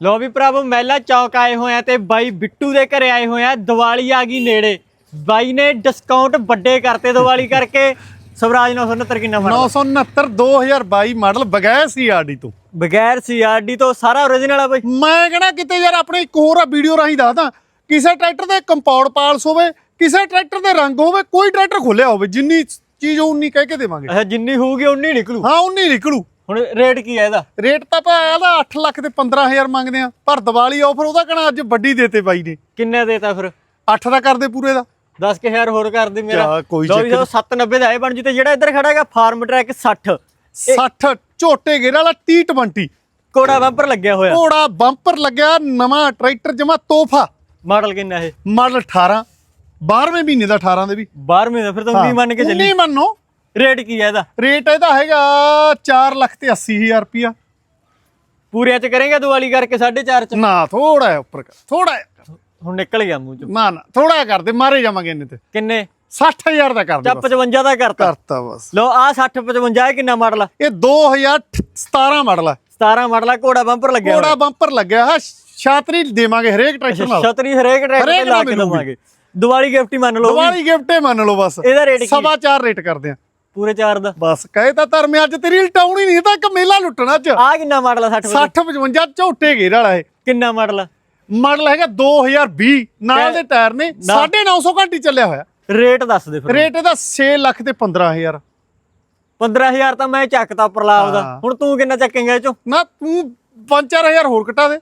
ਲੋ ਵੀ ਭਰਾਵੋ ਮਹਿਲਾ ਚੌਕ ਆਏ ਹੋਏ ਆ ਤੇ ਬਾਈ ਬਿੱਟੂ ਦੇ ਘਰੇ ਆਏ ਹੋਏ ਆ ਦੀਵਾਲੀ ਆ ਗਈ ਨੇੜੇ। ਬਾਈ ਨੇ ਡਿਸਕਾਊਂਟ ਵੱਡੇ ਕਰਤੇ ਦੀਵਾਲੀ ਕਰਕੇ। ਸਵਰਾਜ 969 ਕਿੰਨਾ ਮਾਡਲ 969 2022 ਮਾਡਲ ਬਗੈਰ ਸੀਆਰਡੀ ਤੋਂ। ਬਗੈਰ ਸੀਆਰਡੀ ਤੋਂ ਸਾਰਾ origignal ਆ ਬਾਈ। ਮੈਂ ਕਹਣਾ ਕਿਤੇ ਯਾਰ ਆਪਣੇ ਇੱਕ ਹੋਰ ਆ ਵੀਡੀਓ ਰਾਹੀਂ ਦੱਸਦਾ। ਕਿਸੇ ਟਰੈਕਟਰ ਦੇ ਕੰਪਾਊਂਡ ਪਾਲਸ ਹੋਵੇ ਕਿਸੇ ਟਰੈਕਟਰ ਦੇ ਰੰਗ ਹੋਵੇ ਕੋਈ ਟਰੈਕਟਰ ਖੁੱਲਿਆ ਹੋਵੇ ਜਿੰਨੀ ਚੀਜ਼ ਉਨੀ ਕਹਿ ਕੇ ਦੇਵਾਂਗੇ। ਅੱਛਾ ਜਿੰਨੀ ਹੋਊਗੀ ਉਨੀ ਨਿਕਲੂ। ਹਾਂ ਉਨੀ ਨਿਕਲੂ। ਹੁਣ ਰੇਟ ਕੀ ਹੈ ਇਹਦਾ? ਰੇਟ ਤਾਂ ਭਾਇਆ ਇਹਦਾ 8 ਲੱਖ ਤੇ 15000 ਮੰਗਦੇ ਆ ਪਰ ਦੀਵਾਲੀ ਆਫਰ ਉਹਦਾ ਕਹਣਾ ਅੱਜ ਵੱਡੀ ਦੇਤੇ ਬਾਈ ਨੇ। ਕਿੰਨੇ ਦੇਤਾ ਫਿਰ? 8 ਦਾ ਕਰਦੇ ਪੂਰੇ ਦਾ। 10000 ਹੋਰ ਕਰ ਦੇ ਮੇਰਾ। ਕੋਈ ਚੱਕਰ ਜਦੋਂ 790 ਦਾ ਇਹ ਬਣ ਜੂ ਤੇ ਜਿਹੜਾ ਇੱਧਰ ਖੜਾ ਹੈਗਾ ਫਾਰਮ ਟਰੈਕ 60 60 ਝੋਟੇ ਗੇਰ ਵਾਲਾ T20 ਕੋੜਾ ਬੰਪਰ ਲੱਗਿਆ ਹੋਇਆ। ਘੋੜਾ ਬੰਪਰ ਲੱਗਿਆ ਨਵਾਂ ਟਰੈਕਟਰ ਜਮਾ ਤੋਹਫਾ। ਮਾਡਲ ਕਿੰਨਾ ਇਹ? ਮਾਡਲ 18 12ਵੇਂ ਮਹੀਨੇ ਦਾ 18 ਦੇ ਵੀ। 12ਵੇਂ ਦਾ ਫਿਰ ਤਾਂ 19 ਮੰਨ ਕੇ ਚੱਲੀ। ਨਹੀਂ ਮੰਨੋ। ਰੇਟ ਕੀ ਹੈ ਇਹਦਾ? ਰੇਟ ਇਹਦਾ ਹੈਗਾ 4 ਲੱਖ ਤੇ 80000 ਰੁਪਿਆ ਪੂਰਿਆਂ ਚ ਕਰੇਗਾ ਦੀਵਾਲੀ ਕਰਕੇ 4.5 ਚ? ਨਾ ਥੋੜਾ ਹੈ ਉੱਪਰ ਕਰ ਥੋੜਾ ਹੈ। ਹੁਣ ਨਿਕਲ ਗਿਆ ਮੂੰਹ ਚ। ਨਾ ਨਾ ਥੋੜਾ ਕਰਦੇ ਮਾਰੇ ਜਾਵਾਂਗੇ ਇਹਨੇ ਤੇ। ਕਿੰਨੇ? 60000 ਦਾ ਕਰ ਦੇ 55 ਦਾ ਕਰਤਾ। ਕਰਤਾ ਬਸ। ਲੋ ਆ 60 55 ਇਹ ਕਿੰਨਾ ਮਾਡਲ ਆ? ਇਹ 2017 ਮਾਡਲ ਹੈ 17 ਮਾਡਲ ਆ ਕੋੜਾ ਬੰਪਰ ਲੱਗਿਆ ਘੋੜਾ ਬੰਪਰ ਲੱਗਿਆ ਹੈ ਛਾਤਰੀ ਦੇਵਾਂਗੇ ਹਰੇਕ ਟਰੈਕਟਰ। ਨਾਲ। ਛਤਰੀ ਹਰੇਕ ਟਰੈਕਟਰ ਤੇ ਲਾ ਕੇ। ਦਵਾਂਗੇ। ਦੀਵਾਲੀ ਗਿਫਟ ਹੀ ਮੰਨ ਲਓ ਦੀਵਾਲੀ ਗਿਫਟ ਹੀ ਮੰਨ ਲਓ ਬਸ। ਇਹਦਾ ਰੇਟ ਕੀ? ਸਵਾ ਚਾਰ ਰੇਟ ਕਰਦੇ ਆ। ਪੂਰੇ 4 ਦਾ। ਬਸ ਕਹੇ ਤਾਂ ਧਰਮੇ ਅੱਜ ਤੇਰੀ ਲਟਾਉਣੀ ਨਹੀਂ ਤਾਂ ਇੱਕ ਮੇਲਾ ਲੁੱਟਣਾ ਅੱਜ। ਆ ਕਿੰਨਾ ਮਾਡਲ ਆ 60 60 55 ਝੋਟੇ ਘੇਰ ਵਾਲਾ ਇਹ। ਕਿੰਨਾ ਮਾਡਲ ਆ? ਮਾਡਲ ਹੈਗਾ 2020 ਨਾਲ ਦੇ ਟਾਇਰ ਨੇ 950 ਘੰਟੀ ਚੱਲਿਆ ਹੋਇਆ। ਰੇਟ ਦੱਸ ਦੇ ਫਿਰ ਰੇਟ ਇਹਦਾ 6 ਲੱਖ ਤੇ 15000 15000 ਤਾਂ ਮੈਂ ਚੱਕਤਾ ਪ੍ਰਲਾਵ ਦਾ। ਹੁਣ ਤੂੰ ਕਿੰਨਾ ਚੱਕੇਂਗਾ ਇਹ ਚੋਂ? ਨਾ ਤੂੰ 5-4000 ਹੋਰ ਘਟਾ ਦੇ।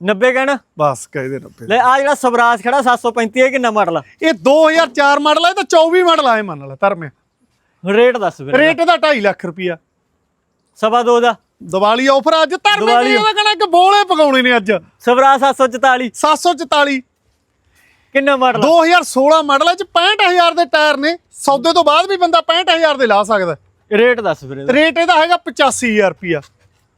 90 ਕਹਿਣਾ? ਬਸ ਕਹਿ ਦੇ 90 ਲੈ ਆ ਜਿਹੜਾ ਸਵਰਾਜ ਖੜਾ 735 ਇਹ ਕਿੰਨਾ ਮਾਡਲ ਆ? ਇਹ 2004 ਮਾਡਲ ਹੈ ਤਾਂ 24 ਮਾਡਲ ਆਏ ਮੰਨ ਲੈ ਧਰਮੇ ਰੇਟ ਦੱਸ ਫਿਰ ਰੇਟ ਇਹਦਾ 2.5 ਲੱਖ ਰੁਪਿਆ ਸਵਾ ਦੋ ਦਾ। ਦੀਵਾਲੀ ਆਫਰ ਅੱਜ ਧਰਮੇ ਨੇ ਉਹਦਾ ਕਹਣਾ ਕਿ ਬੋਲੇ ਪਕਾਉਣੇ ਨੇ ਅੱਜ। ਸਵਰਾਜ 744 744 ਕਿੰਨਾ ਮਾਡਲ 2016 ਮਾਡਲ ਹੈ ਚ 65000 ਦੇ ਟਾਇਰ ਨੇ। ਸੌਦੇ ਤੋਂ ਬਾਅਦ ਵੀ ਬੰਦਾ 65000 ਦੇ ਲਾ ਸਕਦਾ। ਰੇਟ ਦੱਸ ਫਿਰ ਇਹਦਾ। ਰੇਟ ਇਹਦਾ ਹੈਗਾ 85000 ਰੁਪਿਆ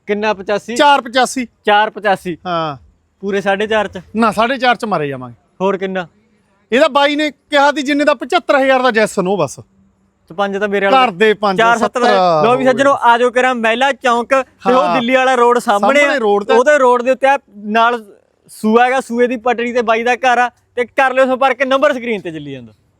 ਕਿੰਨਾ 85 485 485 ਹਾਂ। ਪੂਰੇ 4.5 ਚ? ਨਾ 4.5 ਚ ਮਾਰੇ ਜਾਵਾਂਗੇ। ਹੋਰ ਕਿੰਨਾ? ਇਹਦਾ ਬਾਈ ਨੇ ਕਿਹਾ ਦੀ ਜਿੰਨੇ ਦਾ 75000 ਦਾ ਜੈਸਨ ਉਹ ਬਸ। ਤੇ ਪੰਜ ਤਾਂ ਮੇਰੇ ਵਾਲਾ ਘਰ ਦੇ ਪੰਜ 4 7 70 ਲੋ ਵੀ ਸੱਜਣੋ ਆਜੋ ਕਰਾਂ ਮਹਿਲਾ ਚੌਂਕ ਤੇ ਉਹ। ਦਿੱਲੀ ਵਾਲਾ ਰੋਡ ਸਾਹਮਣੇ। ਉਹਦੇ ਰੋਡ ਦੇ ਉੱਤੇ ਆ ਨਾਲ ਸੂਆ ਹੈਗਾ ਸੂਏ ਦੀ ਪਟੜੀ ਤੇ ਬਾਈ ਦਾ ਘਰ ਆ ਤੇ ਕਰ ਲਿਓ ਸੰਪਰਕ ਨੰਬਰ ਸਕਰੀਨ ਤੇ ਚੱਲੀ ਜਾਂਦਾ